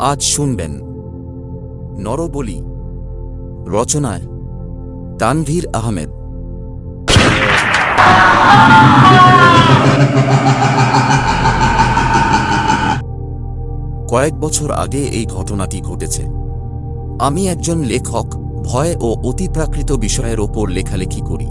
আজ শুনবেন। নরবলি। রচনায় তানভীর আহমেদ। কয়েক বছর আগে এই ঘটনাটি ঘটেছে। আমি একজন লেখক, ভয় ও অতিপ্রাকৃত বিষয়ের ওপর লেখালেখি করি।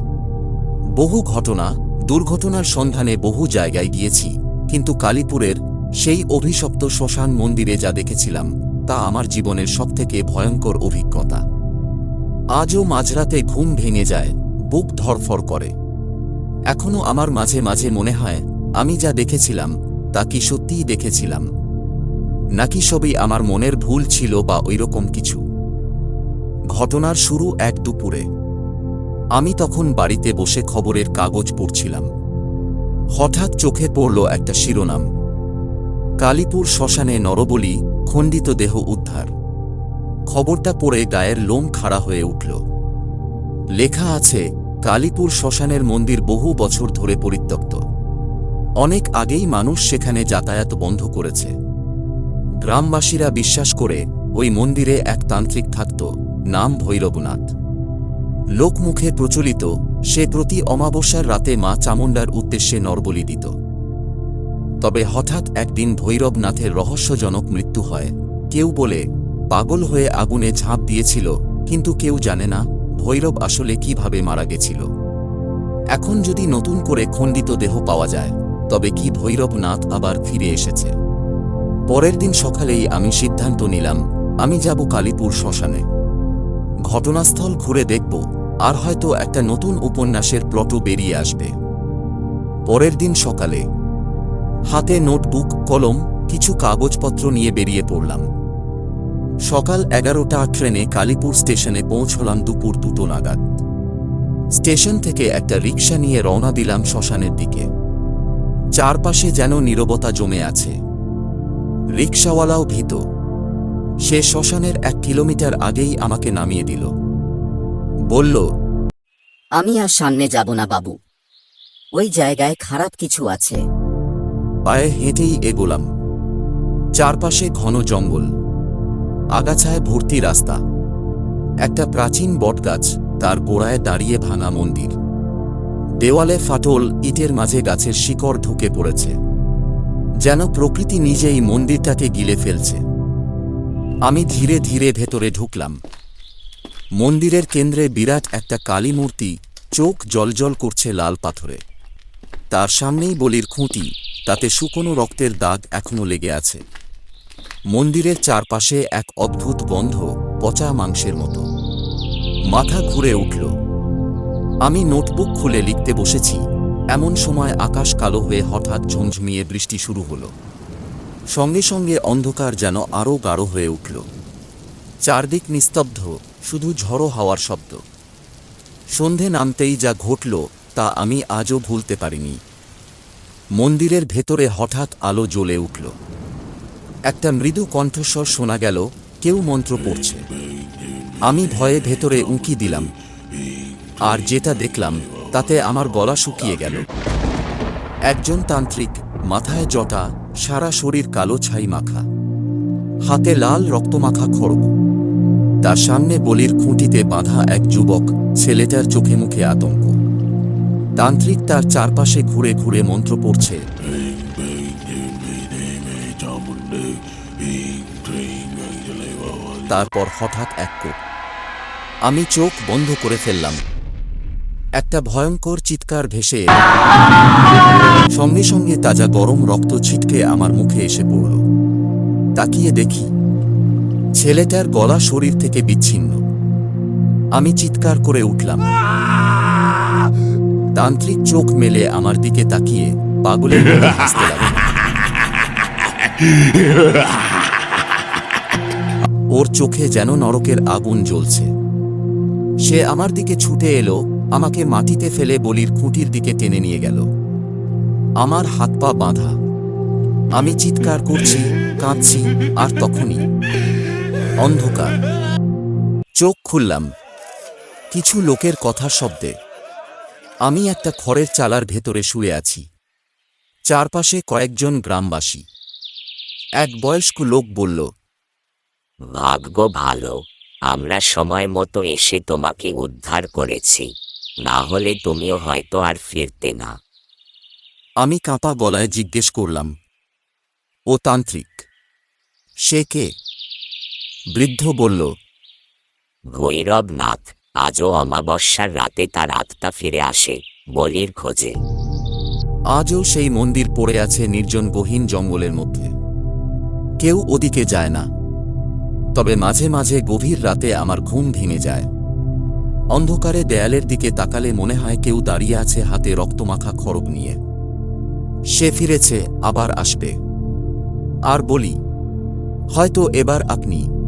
বহু ঘটনা, দুর্ঘটনার সন্ধানে বহু জায়গায় গিয়েছি, কিন্তু কালীপুরের সেই অভিশপ্ত শ্মশান মন্দিরে যা দেখেছিলাম, তা আমার জীবনের সবথেকে ভয়ঙ্কর অভিজ্ঞতা। আজও মাঝরাতে ঘুম ভেঙে যায়, বুক ধরফর করে। এখনও আমার মাঝে মাঝে মনে হয়, আমি যা দেখেছিলাম, তা কি সত্যিই দেখেছিলাম? নাকি সবই আমার মনের ভুল ছিল বা ওইরকম কিছু? ঘটনার শুরু এক দুপুরে। আমি তখন বাড়িতে বসে খবরের কাগজ পড়ছিলাম। হঠাৎ চোখে পড়ল একটা শিরোনাম। কালীপুর শ্মশানে নরবলি, খণ্ডিত দেহ উদ্ধার। খবরটা পড়ে গায়ের লোম খাড়া হয়ে উঠল। লেখা আছে, কালীপুর শ্মশানের মন্দির বহু বছর ধরে পরিত্যক্ত। অনেক আগেই মানুষ সেখানে যাতায়াত বন্ধ করেছে। গ্রামবাসীরা বিশ্বাস করে, ওই মন্দিরে এক তান্ত্রিক থাকত, নাম ভৈরবনাথ। লোকমুখে প্রচলিত, সে প্রতি অমাবস্যার রাতে মা চামুণ্ডার উদ্দেশ্যে নরবলি দিত। তবে হঠাৎ একদিন ভৈরবনাথের রহস্যজনক মৃত্যু হয়। কেউ বলে, পাগল হয়ে আগুনে ঝাঁপ দিয়েছিল, কিন্তু কেউ জানে না ভৈরব আসলে কীভাবে মারা গেছিল। এখন যদি নতুন করে খণ্ডিত দেহ পাওয়া যায়, তবে কি ভৈরবনাথ আবার ফিরে এসেছে? পরের দিন সকালেই আমি সিদ্ধান্ত নিলাম, আমি যাব কালীপুর শ্মশানে। ঘটনাস্থল ঘুরে দেখব, আর হয়তো একটা নতুন উপন্যাসের প্লটও বেরিয়ে আসবে। পরের দিন সকালে হাতে নোটবুক, কলম, কিছু কাগজপত্র নিয়ে বেরিয়ে পড়লাম। সকাল এগারোটা ট্রেনে কালীপুর স্টেশনে পৌঁছলাম দুপুর দুটো নাগাদ। স্টেশন থেকে একটা রিক্সা নিয়ে রওনা দিলাম শ্মশানের দিকে। চারপাশে যেন নীরবতা জমে আছে। রিক্সাওয়ালাও ভীত। সে শ্মশানের এক কিলোমিটার আগেই আমাকে নামিয়ে দিল। বলল, আমি আর সামনে যাব না বাবু। ওই জায়গায় খারাপ কিছু আছে। পায়ে হেঁটেই এগোলাম। চারপাশে ঘন জঙ্গল, আগাছায় ভর্তি রাস্তা। একটা প্রাচীন বটগাছ তার গোড়ায় দাঁড়িয়ে ভাঙা মন্দির। দেওয়ালে ফাটল, ইটের মাঝে গাছের শিকড় ঢুকে পড়েছে। যেন প্রকৃতি নিজেই মন্দিরটাকে গিলে ফেলছে। আমি ধীরে ধীরে ভেতরে ঢুকলাম। মন্দিরের কেন্দ্রে বিরাট একটা কালী মূর্তি চোখ জলজল করছে লাল পাথরে। তার সামনেই বলির খুঁটি। তাতে শুকনো রক্তের দাগ এখনও লেগে আছে। মন্দিরের চারপাশে এক অদ্ভুত গন্ধ পচা মাংসের মতো। মাথা ঘুরে উঠল। আমি নোটবুক খুলে লিখতে বসেছি, এমন সময় আকাশ কালো হয়ে হঠাৎ ঝমঝমিয়ে বৃষ্টি শুরু হলো। সঙ্গে সঙ্গে অন্ধকার যেন আরও গাঢ় হয়ে উঠল। চারদিক নিস্তব্ধ, শুধু ঝড়ো হাওয়ার শব্দ। সন্ধে নামতেই যা ঘটল তা আমি আজও ভুলতে পারিনি। মন্দিরের ভেতরে হঠাৎ আলো জ্বলে উঠল। একটা মৃদু কণ্ঠস্বর শোনা গেল, কেউ মন্ত্র পড়ছে। আমি ভয়ে ভেতরে উঁকি দিলাম। আর যেটা দেখলাম, তাতে আমার গলা শুকিয়ে গেল। একজন তান্ত্রিক, মাথায় জটা, সারা শরীর কালো ছাই মাখা। হাতে লাল রক্তমাখা খড়গ। তার সামনে বলির খুঁটিতে বাঁধা এক যুবক, ছেলেটার চোখে মুখে আতঙ্ক। তান্ত্রিক তার চারপাশে ঘুরে ঘুরে মন্ত্র পড়ছে। তারপর হঠাৎ এক আমি চোখ বন্ধ করে ফেললাম। একটা ভয়ঙ্কর চিৎকার ভেসে সঙ্গে সঙ্গে তাজা গরম রক্ত ছিটকে আমার মুখে এসে পড়ল। তাকিয়ে দেখি, ছেলেটার গলা শরীর থেকে বিচ্ছিন্ন। আমি চিৎকার করে উঠলাম। তান্ত্রিক চোখ মেলে আমার দিকে তাকিয়ে পাগলের ওর চোখে যেন নরকের আগুন জ্বলছে। সে আমার দিকে ছুটে এলো, আমাকে মাটিতে ফেলে বলির খুঁটির দিকে টেনে নিয়ে গেল। আমার হাত পা বাঁধা। আমি চিৎকার করছি, কাঁদছি, আর তখনই অন্ধকার। চোখ খুললাম। কিছু লোকের কথা শব্দে আমি একটা খড়ের চালার ভেতরে শুয়ে আছি। চারপাশে কয়েকজন গ্রামবাসী। এক বয়স্ক লোক বলল ভাগ্য ভালো আমরা সময় মতো এসে তোমাকে উদ্ধার করেছি। না হলে তুমিও হয়তো আর ফিরতে না। আমি কাঁপা গলায় জিজ্ঞেস করলাম ও তান্ত্রিক সে কে? বৃদ্ধ বলল ভৈরবনাথ আজও অমাবস্যার রাতে তার আত্মা ফিরে আসে বলির খোঁজে। আজও সেই মন্দির পড়ে আছে নির্জন গহীন জঙ্গলের মধ্যে। কেউ ওদিকে যায় না। তবে মাঝে মাঝে গভীর রাতে আমার ঘুম ভেঙে যায়। অন্ধকারে দেয়ালের দিকে তাকালে মনে হয় কেউ দাঁড়িয়ে আছে হাতে রক্তমাখা খড়গ নিয়ে। সে ফিরেছে, আবার আসবে। আর বলি, হয়তো এবার আপনি